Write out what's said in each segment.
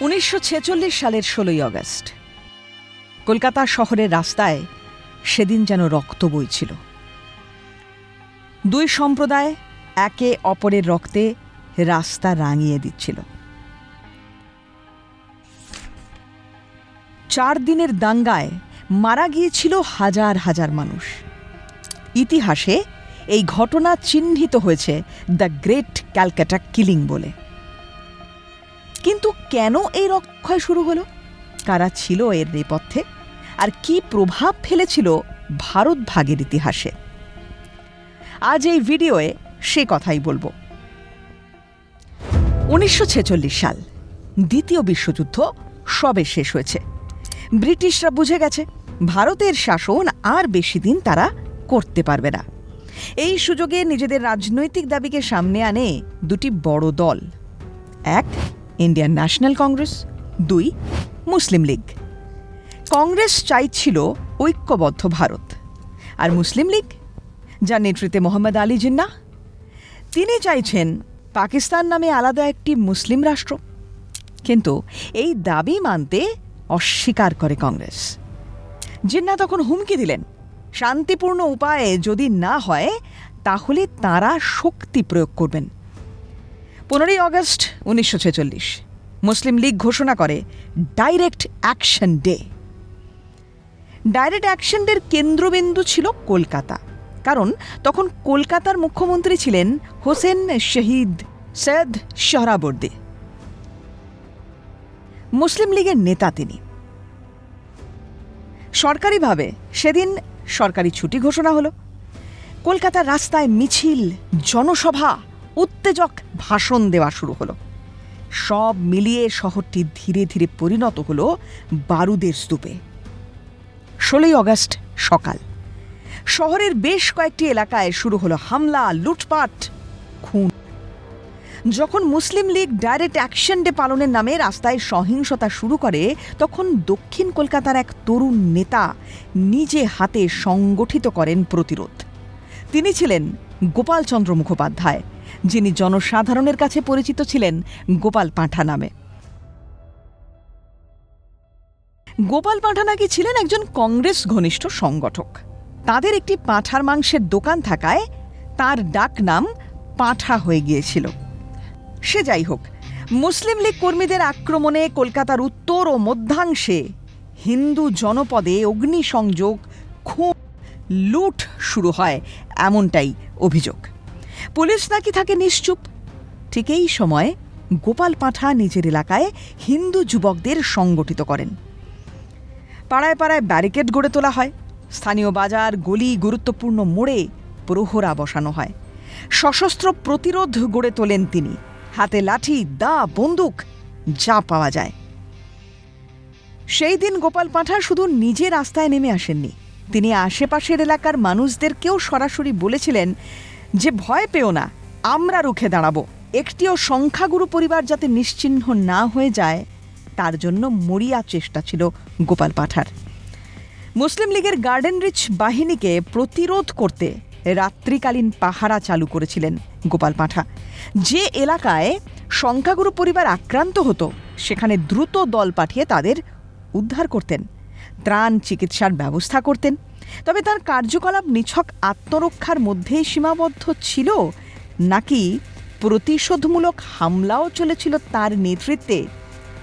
উনিশশো ছেচল্লিশ সালের ষোলোই আগস্ট। কলকাতা শহরের রাস্তায় সেদিন যেন রক্ত বইছিল। দুই সম্প্রদায় একে অপরের রক্তে রাস্তা রাঙিয়ে দিচ্ছিল। চার দিনের দাঙ্গায় মারা গিয়েছিল হাজার হাজার মানুষ। ইতিহাসে এই ঘটনা চিহ্নিত হয়েছে দ্য গ্রেট ক্যালকাটা কিলিং বলে। কিন্তু কেন এই রক্ষয় শুরু হলো? কারা ছিল এর নেপথ্যে? আর কি প্রভাব ফেলেছিল ভারত ভাগের ইতিহাসে? আজ এই ভিডিওয়ে সে কথাই বলব। উনিশশো ছেচল্লিশ সাল, দ্বিতীয় বিশ্বযুদ্ধ সবে শেষ হয়েছে। ব্রিটিশরা বুঝে গেছে, ভারতের শাসন আর বেশি দিন তারা করতে পারবে না। এই সুযোগে নিজেদের রাজনৈতিক দাবিকে সামনে আনে দুটি বড় দল। এক ইন্ডিয়ান ন্যাশনাল কংগ্রেস দুই মুসলিম লীগ কংগ্রেস চাইছিল ঐক্যবদ্ধ ভারত। আর মুসলিম লীগ যার নেতৃত্বে মোহাম্মদ আলী জিন্না। তিনি চাইছেন পাকিস্তান নামে আলাদা একটি মুসলিম রাষ্ট্র। কিন্তু এই দাবি মানতে অস্বীকার করে কংগ্রেস জিন্না তখন হুমকি দিলেন, শান্তিপূর্ণ উপায়ে যদি না হয়, তাহলে তারা শক্তি প্রয়োগ করবেন। পনেরোই আগস্ট উনিশশো ছেচল্লিশ। মুসলিম লীগ ঘোষণা করে direct action day. Direct action ডের কেন্দ্রবিন্দু ছিল কলকাতা। কারণ তখন কলকাতার মুখ্যমন্ত্রী ছিলেন হোসেন শহীদ সৈয়দ সোহরাবর্দী মুসলিম লীগের নেতা তিনি। সরকারিভাবে সেদিন সরকারি ছুটি ঘোষণা হলো। কলকাতার রাস্তায় মিছিল, জনসভা উত্তেজক ভাষণ দেওয়া শুরু হলো। সব মিলিয়ে শহরটি ধীরে ধীরে পরিণত হলো বারুদের স্তূপে। ষোলোই অগস্ট সকাল। শহরের বেশ কয়েকটি এলাকায় শুরু হলো হামলা, লুটপাট, খুন। যখন Muslim League direct action day পালনের নামে রাস্তায় সহিংসতা শুরু করে, তখন দক্ষিণ কলকাতার এক তরুণ নেতা নিজে হাতে সংগঠিত করেন প্রতিরোধ। তিনি ছিলেন গোপালচন্দ্র মুখোপাধ্যায় যিনি জনসাধারণের কাছে পরিচিত ছিলেন গোপাল পাঁঠা নামে। গোপাল পাঁঠা নাকি ছিলেন একজন কংগ্রেস ঘনিষ্ঠ সংগঠক। তাদের একটি পাঁঠার মাংসের দোকান থাকায় তার ডাক নাম পাঁঠা হয়ে গিয়েছিল। সে যাই হোক, মুসলিম লীগ কর্মীদের আক্রমণে কলকাতার উত্তর ও মধ্যাংশে হিন্দু জনপদে অগ্নিসংযোগ খুব লুট শুরু হয়, এমনটাই অভিযোগ। পুলিশ নাকি থাকে নিশ্চুপ? ঠিক এই সময় গোপাল পাঁঠা নিজের এলাকায় হিন্দু যুবকদের সংগঠিত করেন। পাড়ায় পাড়ায় ব্যারিকেড গড়ে তোলা হয়। স্থানীয় বাজার, গলি, গুরুত্বপূর্ণ মোড়ে প্রহরা বসানো হয়। সশস্ত্র প্রতিরোধ গড়ে তোলেন তিনি। হাতে লাঠি, দা, বন্দুক, যা পাওয়া যায়। সেই দিন গোপাল পাঁঠা শুধু নিজে রাস্তায় নেমে আসেননি। তিনি আশেপাশের এলাকার মানুষদেরকেও সরাসরি বলেছিলেন যে ভয় পেও না, আমরা রুখে দাঁড়াবো। একটিও সংখ্যাগুরু পরিবার যাতে নিশ্চিহ্ন না হয়ে যায়, তার জন্য মরিয়া চেষ্টা ছিল গোপাল পাঠার। মুসলিম লীগের গার্ডেন রিচ বাহিনীকে প্রতিরোধ করতে রাত্রিকালীন পাহারা চালু করেছিলেন গোপাল পাঠা। যে এলাকায় সংখ্যাগুরু পরিবার আক্রান্ত হতো, সেখানে দ্রুত দল পাঠিয়ে তাদের উদ্ধার করতেন। ত্রাণ চিকিৎসার ব্যবস্থা করতেন। তবে তার কার্যকলাপ নিছক আত্মরক্ষার মধ্যেই সীমাবদ্ধ ছিল, নাকি প্রতিশোধমূলক হামলাও চলেছিল তার নেতৃত্বে,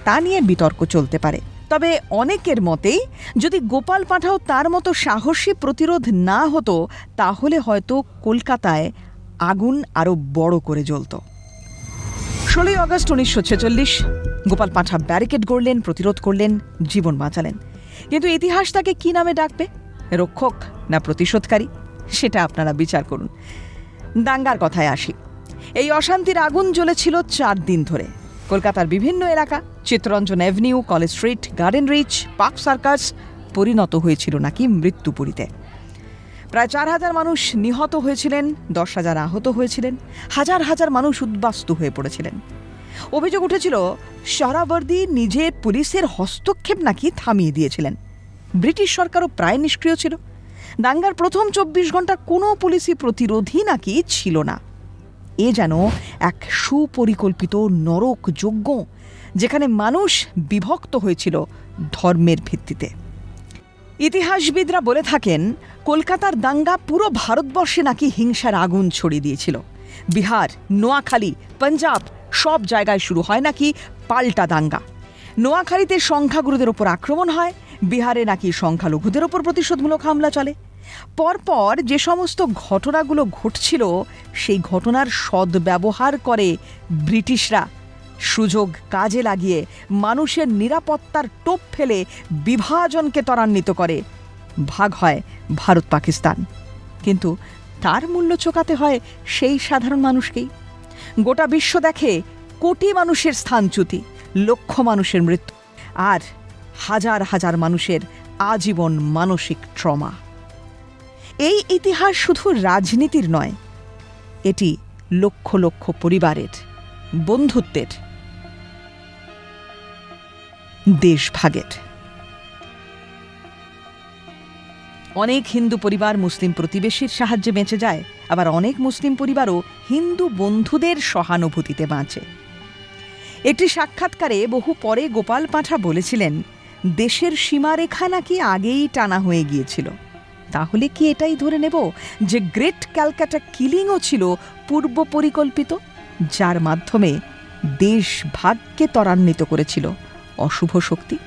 তা নিয়ে বিতর্ক চলতে পারে। তবে অনেকের মতেই, যদি গোপাল পাঠাও তার মতো সাহসী প্রতিরোধ না হতো, তাহলে হয়তো কলকাতায় আগুন আরও বড় করে জ্বলত। ষোলোই আগস্ট উনিশশো ছেচল্লিশ, গোপাল পাঠা ব্যারিকেড গড়লেন, প্রতিরোধ করলেন, জীবন বাঁচালেন। কিন্তু ইতিহাস তাকে কি নামে ডাকবে? রক্ষক না প্রতিশোধকারী, সেটা আপনারা বিচার করুন। দাঙ্গার কথায় আসি। এই অশান্তির আগুন জ্বলেছিল চার দিন ধরে। কলকাতার বিভিন্ন এলাকা, Chittaranjan avenue college street, garden rich, park circus পরিণত হয়েছিল নাকি মৃত্যুপুরীতে। প্রায় চার হাজার মানুষ নিহত হয়েছিলেন, দশ হাজার আহত হয়েছিলেন, হাজার হাজার মানুষ উদ্বাস্তু হয়ে পড়েছিলেন। অভিযোগ উঠেছিল সহরাবর্দী নিজের পুলিশের হস্তক্ষেপ নাকি থামিয়ে দিয়েছিলেন। ব্রিটিশ সরকারও প্রায় নিষ্ক্রিয় ছিল। দাঙ্গার প্রথম চব্বিশ ঘণ্টা কোনো পুলিশি প্রতিরোধই নাকি ছিল না। এ যেন এক সুপরিকল্পিত নরক যজ্ঞ যেখানে মানুষ বিভক্ত হয়েছিল ধর্মের ভিত্তিতে। ইতিহাসবিদরা বলে থাকেন, কলকাতার দাঙ্গা পুরো ভারতবর্ষে নাকি হিংসার আগুন ছড়িয়ে দিয়েছিল। বিহার, নোয়াখালী, পাঞ্জাব সব জায়গায় শুরু হয় নাকি পাল্টা দাঙ্গা। নোয়াখালীতে সংখ্যাগুরুদের ওপর আক্রমণ হয় বিহারে নাকি সংখ্যালঘুদের ওপর প্রতিশোধমূলক হামলা চলে? পরপর যে সমস্ত ঘটনাগুলো ঘটছিল, সেই ঘটনার সদ্ব্যবহার করে ব্রিটিশরা সুযোগ কাজে লাগিয়ে মানুষের নিরাপত্তার টোপ ফেলে বিভাজনকে ত্বরান্বিত করে। ভাগ হয় ভারত পাকিস্তান। কিন্তু তার মূল্য চোকাতে হয় সেই সাধারণ মানুষকেই। গোটা বিশ্ব দেখে কোটি মানুষের স্থানচ্যুতি লক্ষ মানুষের মৃত্যু। আর হাজার হাজার মানুষের আজীবন মানসিক ট্রমা। এই ইতিহাস শুধু রাজনীতির নয়, এটি লক্ষ লক্ষ পরিবারের, বন্ধুত্বের, দেশভাগের। অনেক হিন্দু পরিবার মুসলিম প্রতিবেশীর সাহায্যে বেঁচে যায়, আবার অনেক মুসলিম পরিবারও হিন্দু বন্ধুদের সহানুভূতিতে বাঁচে। একটি সাক্ষাৎকারে বহু পরে গোপাল পাঁঠা বলেছিলেন দেশের সীমারেখা নাকি আগেই টানা হয়ে গিয়েছিল। তাহলে কি এটাই ধরে নেব যে গ্রেট ক্যালকাটা কিলিংও ছিল পূর্ব পরিকল্পিত, যার মাধ্যমে দেশ ভাগ্যে ত্বরান্বিত করেছিল অশুভ শক্তি?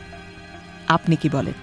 আপনি কি বলেন?